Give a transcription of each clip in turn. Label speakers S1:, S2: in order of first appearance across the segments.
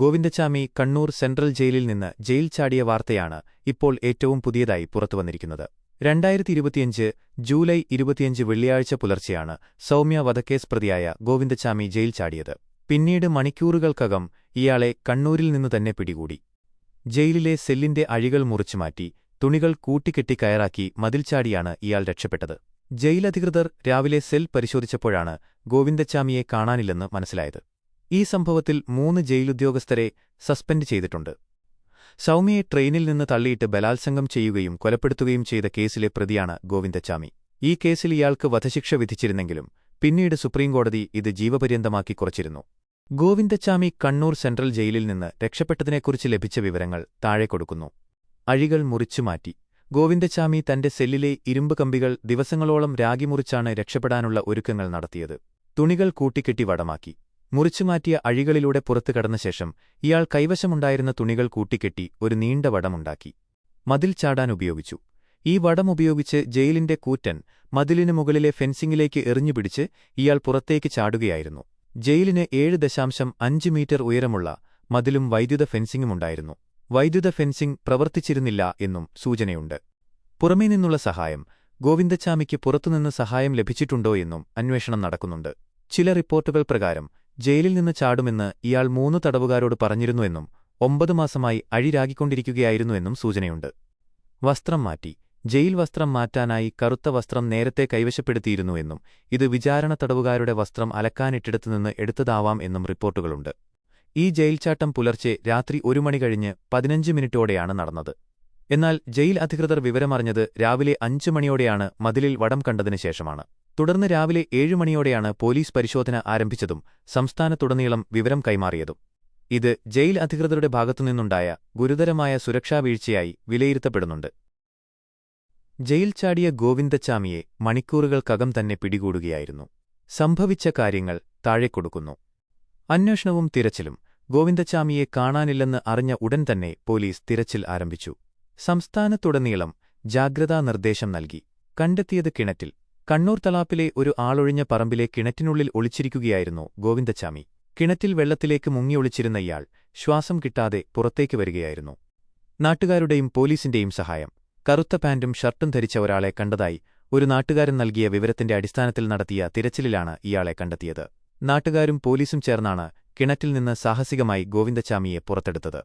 S1: Govindachami Kannur central ജയിലിൽ നിന്ന് jail ചാടിയ വാർത്തയാണ് ഇപ്പോൾ ഏറ്റവും പുതിയതായി പുറത്തുവന്നിരിക്കുന്നത്. രണ്ടായിരത്തി ഇരുപത്തിയഞ്ച് ജൂലൈ ഇരുപത്തിയഞ്ച് വെള്ളിയാഴ്ച പുലർച്ചെയാണ് സൗമ്യ വധക്കേസ് പ്രതിയായ ഗോവിന്ദച്ചാമി ജയിൽ ചാടിയത്. പിന്നീട് മണിക്കൂറുകൾക്കകം ഇയാളെ കണ്ണൂരിൽ നിന്നു തന്നെ പിടികൂടി. ജയിലിലെ സെല്ലിന്റെ അഴികൾ മുറിച്ചുമാറ്റി തുണികൾ കൂട്ടിക്കെട്ടി കയറാക്കി മതിൽ ചാടിയാണ് ഇയാൾ രക്ഷപ്പെട്ടത്. ജയിലധികൃതർ രാവിലെ സെൽ പരിശോധിച്ചപ്പോഴാണ് ഗോവിന്ദച്ചാമിയെ കാണാനില്ലെന്ന് മനസ്സിലായത്. ഈ സംഭവത്തിൽ മൂന്ന് ജയിലുദ്യോഗസ്ഥരെ സസ്പെൻഡ് ചെയ്തിട്ടുണ്ട്. സൗമ്യയെ ട്രെയിനിൽ നിന്ന് തള്ളിയിട്ട് ബലാത്സംഗം ചെയ്യുകയും കൊലപ്പെടുത്തുകയും ചെയ്ത കേസിലെ പ്രതിയാണ് ഗോവിന്ദച്ചാമി. ഈ കേസിൽ ഇയാൾക്ക് വധശിക്ഷ വിധിച്ചിരുന്നെങ്കിലും പിന്നീട് സുപ്രീംകോടതി ഇത് ജീവപര്യന്തമാക്കി കുറച്ചിരുന്നു. ഗോവിന്ദച്ചാമി കണ്ണൂർ സെൻട്രൽ ജയിലിൽ നിന്ന് രക്ഷപ്പെട്ടതിനെക്കുറിച്ച് ലഭിച്ച വിവരങ്ങൾ താഴെ കൊടുക്കുന്നു. അഴികൾ മുറിച്ചുമാറ്റി ഗോവിന്ദച്ചാമി തന്റെ സെല്ലിലെ ഇരുമ്പ് കമ്പികൾ ദിവസങ്ങളോളം രാഗിമുറിച്ചാണ് രക്ഷപ്പെടാനുള്ള ഒരുക്കങ്ങൾ നടത്തിയത്. തുണികൾ കൂട്ടിക്കെട്ടി വടമാക്കി. മുറിച്ചുമാറ്റിയ അഴികളിലൂടെ പുറത്തു കടന്ന ശേഷം ഇയാൾ കൈവശമുണ്ടായിരുന്ന തുണികൾ കൂട്ടിക്കെട്ടി ഒരു നീണ്ട വടമുണ്ടാക്കി. മതിൽ ചാടാൻ ഉപയോഗിച്ചു. ഈ വടമുപയോഗിച്ച് ജയിലിന്റെ കൂറ്റൻ മതിലിനു മുകളിലെ ഫെൻസിംഗിലേക്ക് എറിഞ്ഞുപിടിച്ച് ഇയാൾ പുറത്തേക്ക് ചാടുകയായിരുന്നു. ജയിലിന് ഏഴ് ദശാംശം അഞ്ച് മീറ്റർ ഉയരമുള്ള മതിലും വൈദ്യുത ഫെൻസിംഗുമുണ്ടായിരുന്നു. വൈദ്യുത ഫെൻസിംഗ് പ്രവർത്തിച്ചിരുന്നില്ല എന്നും സൂചനയുണ്ട്. പുറമേ നിന്നുള്ള സഹായം ഗോവിന്ദച്ചാമിക്ക് പുറത്തുനിന്ന് സഹായം ലഭിച്ചിട്ടുണ്ടോ എന്നും അന്വേഷണം നടക്കുന്നുണ്ട്. ചില റിപ്പോർട്ടുകൾ പ്രകാരം ജയിലിൽ നിന്ന് ചാടുമെന്ന് ഇയാൾ മൂന്ന് തടവുകാരോട് പറഞ്ഞിരുന്നുവെന്നും ഒമ്പത് മാസമായി അഴിരാകിക്കൊണ്ടിരിക്കുകയായിരുന്നുവെന്നും സൂചനയുണ്ട്. വസ്ത്രം മാറ്റി. ജയിൽ വസ്ത്രം മാറ്റാനായി കറുത്ത വസ്ത്രം നേരത്തെ കൈവശപ്പെടുത്തിയിരുന്നുവെന്നും ഇത് വിചാരണ തടവുകാരുടെ വസ്ത്രം അലക്കാനിട്ടിടത്തുനിന്ന് എടുത്തതാവാം എന്നും റിപ്പോർട്ടുകളുണ്ട്. ഈ ജയിൽച്ചാട്ടം പുലർച്ചെ രാത്രി ഒരു മണി കഴിഞ്ഞ് പതിനഞ്ച് മിനിറ്റോടെയാണ് നടന്നത്. എന്നാൽ ജയിൽ അധികൃതർ വിവരമറിഞ്ഞത് രാവിലെ അഞ്ചു മണിയോടെയാണ് മതിലിൽ വടം കണ്ടതിനു ശേഷമാണ്. തുടർന്ന് രാവിലെ ഏഴ് മണിയോടെയാണ് പോലീസ് പരിശോധന ആരംഭിച്ചതും സംസ്ഥാനത്തുടനീളം വിവരം കൈമാറിയതും. ഇത് ജയിൽ അധികൃതരുടെ ഭാഗത്തുനിന്നുണ്ടായ ഗുരുതരമായ സുരക്ഷാ വീഴ്ചയായി വിലയിരുത്തപ്പെടുന്നുണ്ട്. ജയിൽ ചാടിയ ഗോവിന്ദച്ചാമിയെ മണിക്കൂറുകൾക്കകം തന്നെ പിടികൂടുകയായിരുന്നു. സംഭവിച്ച കാര്യങ്ങൾ താഴെ കൊടുക്കുന്നു. അന്വേഷണവും തിരച്ചിലും. ഗോവിന്ദച്ചാമിയെ കാണാനില്ലെന്ന് അറിഞ്ഞ ഉടൻ തന്നെ പോലീസ് തിരച്ചിൽ ആരംഭിച്ചു. സംസ്ഥാനത്തുടനീളം ജാഗ്രതാ നിർദ്ദേശം നൽകി. കണ്ടെത്തിയത് കിണറ്റിൽ. കണ്ണൂർ തലാപ്പിലെ ഒരു ആളൊഴിഞ്ഞ പറമ്പിലെ കിണറ്റിനുള്ളിൽ ഒളിച്ചിരിക്കുകയായിരുന്നു ഗോവിന്ദച്ചാമി. കിണറ്റിൽ വെള്ളത്തിലേക്ക് മുങ്ങിയൊളിച്ചിരുന്ന ഇയാൾ ശ്വാസം കിട്ടാതെ പുറത്തേക്ക് വരികയായിരുന്നു. നാട്ടുകാരുടെയും പോലീസിന്റെയും സഹായം. കറുത്ത പാന്റും ഷർട്ടും ധരിച്ച ഒരാളെ കണ്ടതായി ഒരു നാട്ടുകാരൻ നൽകിയ വിവരത്തിന്റെ അടിസ്ഥാനത്തിൽ നടത്തിയ തിരച്ചിലിലാണ് ഇയാളെ കണ്ടെത്തിയത്. നാട്ടുകാരും പോലീസും ചേർന്നാണ് കിണറ്റിൽ നിന്ന് സാഹസികമായി ഗോവിന്ദച്ചാമിയെ പുറത്തെടുത്തത്.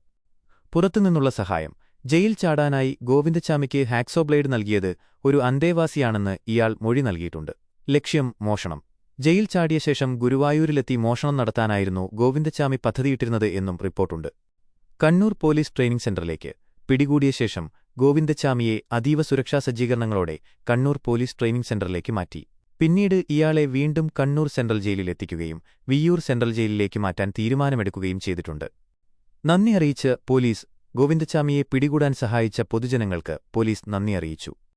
S1: പുറത്തുനിന്നുള്ള സഹായം. ജയിൽ ചാടാനായി ഗോവിന്ദച്ചാമിക്ക് ഹാക്സോ ബ്ലേഡ് നൽകിയത് ഒരു അന്തേവാസിയാണെന്ന് ഇയാൾ മൊഴി നൽകിയിട്ടുണ്ട്. ലക്ഷ്യം മോഷണം. ജയിൽ ചാടിയ ശേഷം ഗുരുവായൂരിലെത്തി മോഷണം നടത്താനായിരുന്നു ഗോവിന്ദച്ചാമി പദ്ധതിയിട്ടിരുന്നത് എന്നും റിപ്പോർട്ടുണ്ട്. കണ്ണൂർ പോലീസ് ട്രെയിനിംഗ് സെന്ററിലേക്ക് പിടികൂടിയ ശേഷം ഗോവിന്ദച്ചാമിയെ അതീവ സുരക്ഷാ സജ്ജീകരണങ്ങളോടെ കണ്ണൂർ പോലീസ് ട്രെയിനിംഗ് സെന്ററിലേക്ക് മാറ്റി. പിന്നീട് ഇയാളെ വീണ്ടും കണ്ണൂർ സെൻട്രൽ ജയിലിലെത്തിക്കുകയും വിയ്യൂർ സെൻട്രൽ ജയിലിലേക്ക് മാറ്റാൻ തീരുമാനമെടുക്കുകയും ചെയ്തിട്ടുണ്ട്. നന്ദി അറിയിച്ച് പോലീസ് ഗോവിന്ദച്ചാമിയെ പിടികൂടാൻ സഹായിച്ച പൊതുജനങ്ങൾക്ക് പോലീസ് നന്ദി അറിയിച്ചു